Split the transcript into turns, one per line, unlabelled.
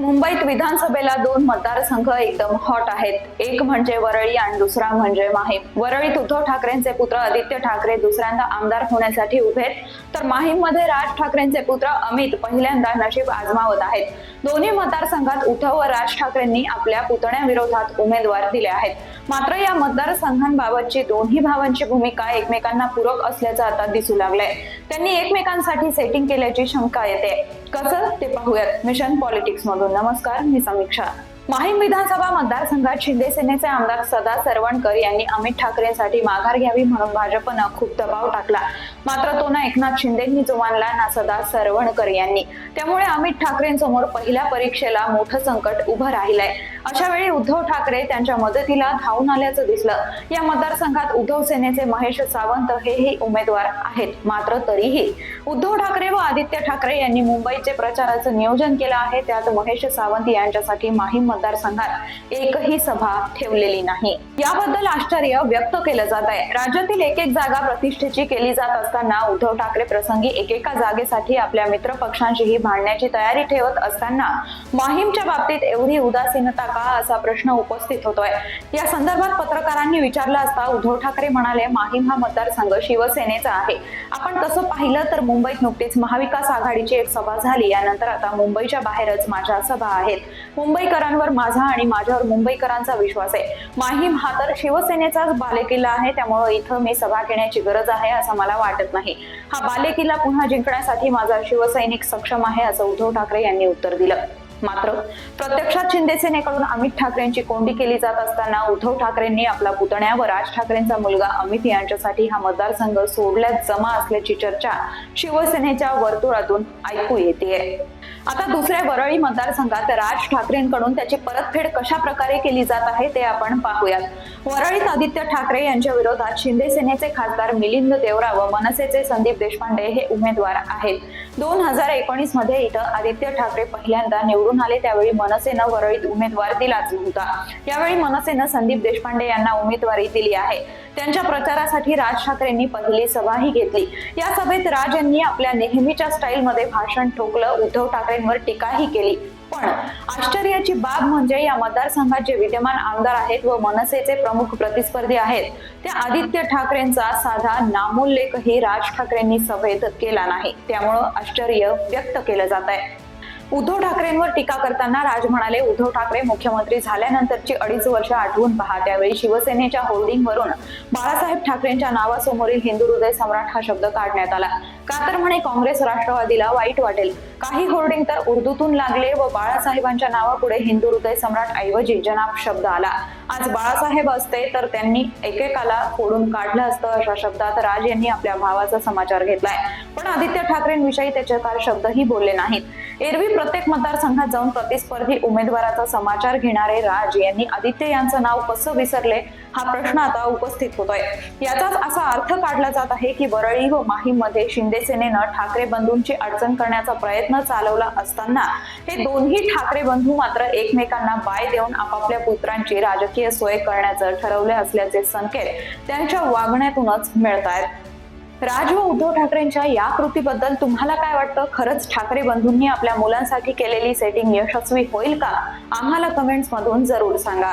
मुंबईत विधानसभेला दोन मतदारसंघ एकदम हॉट आहेत. एक म्हणजे वरळी आणि दुसरा म्हणजे माहीम. वरळीत उद्धव ठाकरेंचे पुत्र आदित्य ठाकरे दुसऱ्यांदा आमदार होण्यासाठी उभे आहेत. तर माहीममध्ये राज ठाकरेंचे पुत्र अमित पहिल्यांदा नशीब आजमावत आहेत. दोन्ही मतदारसंघात उद्धव व राज ठाकरेंनी आपल्या पुतण्याविरोधात उमेदवार दिले आहेत. मात्र या मतदारसंघांबाबतची दोन्ही भावांची भूमिका एकमेकांना पूरक असल्याचं आता दिसू लागलंय. त्यांनी एकमेकांसाठी सेटिंग केल्याची शंका येते. कसं ते पाहूयात. मिशन पॉलिटिक्स मधून नमस्कार मी समीक्षा. माहीम विधानसभा मतदारसंघात शिंदे सेनेचे आमदार सदा सरवणकर यांनी अमित ठाकरेंसाठी माघार घ्यावी म्हणून भाजपनं खूप दबाव टाकला. मात्र तो ना एकनाथ शिंदेंनी जो मानला ना सदा सरवणकर यांनी. त्यामुळे अमित ठाकरेंसमोर पहिल्या परीक्षेला मोठं संकट उभं राहिलंय. अशा वेळी उद्धव ठाकरे त्यांच्या मदतीला धावून आल्याचं दिसलं. या मतदारसंघात उद्धव सेनेचे महेश सावंत हेही उमेदवार आहेत मात्र तरीही. उद्धव ठाकरे व आदित्य ठाकरे यांनी मुंबईचे प्रचाराचं नियोजन केलं आहे. त्यात महेश सावंत यांच्यासाठी माहीम मतदारसंघात एकही सभा ठेवलेली नाही. याबद्दल आश्चर्य व्यक्त केलं जात आहे राज्यातील एक एक जागा प्रतिष्ठेची केली जात असताना उद्धव ठाकरे प्रसंगी एकेका जागेसाठी आपल्या मित्र पक्षांशीही भांडण्याची तयारी ठेवत असताना माहीमच्या बाबतीत एवढी उदासीनता का असा प्रश्न उपस्थित होतोय? या संदर्भात पत्रकारांनी विचारलं असता उद्धव ठाकरे म्हणाले माहीम हा मतदारसंघ शिवसेनेचा आहे. आपण तसं पाहिलं तर मुंबईत नुकतीच महाविकास आघाडीची एक सभा झाली. यानंतर आता मुंबईच्या बाहेरच माझ्या सभा आहेत. मुंबईकरांवर माझा आणि माझ्यावर मुंबईकरांचा विश्वास आहे. माहीम हा तर शिवसेनेचाच बालेकिल्ला आहे. त्यामुळे इथं मी सभा घेण्याची गरज आहे असं मला वाटत. नाही. हा बालेकिल्ला पुन्हा जिंकण्यासाठी माझा शिवसैनिक सक्षम आहे असं उद्धव ठाकरे यांनी उत्तर दिलं. मात्र प्रत्यक्षात शिंदे सेनेकडून अमित ठाकरेंची कोंडी केली जात असताना उद्धव ठाकरेंनी आपला पुतण्या व राज ठाकरेंचा मुलगा अमित यांच्यासाठी हा मतदारसंघ सोडल्यात जमा असल्याची चर्चा शिवसेनेच्या वर्तुळातून ऐकू येते आता दुसऱ्या वरळी मतदारसंघात राज ठाकरेंकडून त्याची परतफेड कशा प्रकारे केली जात आहे ते आपण पाहूयात. वरळीत आदित्य ठाकरे यांच्या विरोधात शिंदे सेनेचे खासदार मिलिंद देवरा व मनसेचे संदीप देशपांडे हे उमेदवार आहेत. दोन हजार एकोणीसमध्ये इथं आदित्य ठाकरे पहिल्यांदा निवडून आले त्यावेळी मनसेनं वरळीत उमेदवार दिलाच नव्हता. यावेळी मनसेनं संदीप देशपांडे यांना उमेदवारी दिली आहे. त्यांच्या प्रचारासाठी राज ठाकरेंनी पहिली सभाही घेतली. या सभेत राज यांनी आपल्या नेहमीच्या स्टाईलमध्ये भाषण ठोकलं उद्धव ठाकरे ठाकरेंवर टीकाही केली. पण आश्चर्याची बाब म्हणजे या मतदारसंघात जे विद्यमान आमदार आहेत व मनसेचे प्रमुख प्रतिस्पर्धी आहेत. त्या आदित्य ठाकरेंचा साधा नामोल्लेखही राज ठाकरेंनी सभेत केला नाही. त्यामुळं आश्चर्य व्यक्त केलं जात आहे उद्धव ठाकरेंवर टीका करताना राज म्हणाले उद्धव ठाकरे मुख्यमंत्री झाल्यानंतरची अडीच वर्ष आठवून पहा. त्यावेळी शिवसेनेच्या होल्डिंगवरून बाळासाहेब ठाकरेंच्या नावासमोरील हिंदू हृदय सम्राट हा शब्द काढण्यात आला. का तर म्हणे काँग्रेस राष्ट्रवादीला वाईट वाटेल. काही होर्डिंग तर उर्दूतून लागले व बाळासाहेबांच्या नावापुढे हिंदू हृदय सम्राट ऐवजी जनाब शब्द आला. आज बाळासाहेब असते तर त्यांनी एकेकाला फोडून काढलं असतं अशा शब्दात राज यांनी आपल्या भावाचा समाचार घेतलाय. पण आदित्य ठाकरेंविषयी त्याचे चार शब्दही बोलले नाहीत. एरवी प्रत्येक मतदारसंघात जाऊन प्रतिस्पर्धी उमेदवाराचा समाचार घेणारे राज यांनी आदित्य यांचं नाव कसं विसरले हा प्रश्न आता उपस्थित होतोय. याचाच असा अर्थ काढला जात आहे की वरळी व माहीममध्ये शिंदे शिवसेनेनं ठाकरे बंधूंची अडचण करण्याचा प्रयत्न चालवला असताना हे दोन्ही ठाकरे बंधू मात्र एकमेकांना बाय देऊन आपापल्या पुत्रांची राजकीय सोय करण्याचं ठरवले असल्याचे संकेत त्यांच्या वागण्यातूनच मिळत आहेत राज व उद्धव ठाकरेंच्या या कृतीबद्दल तुम्हाला काय वाटतं? खरंच ठाकरे बंधूंनी आपल्या मुलांसाठी केलेली सेटिंग यशस्वी होईल का? आम्हाला कमेंट्स मधून जरूर सांगा.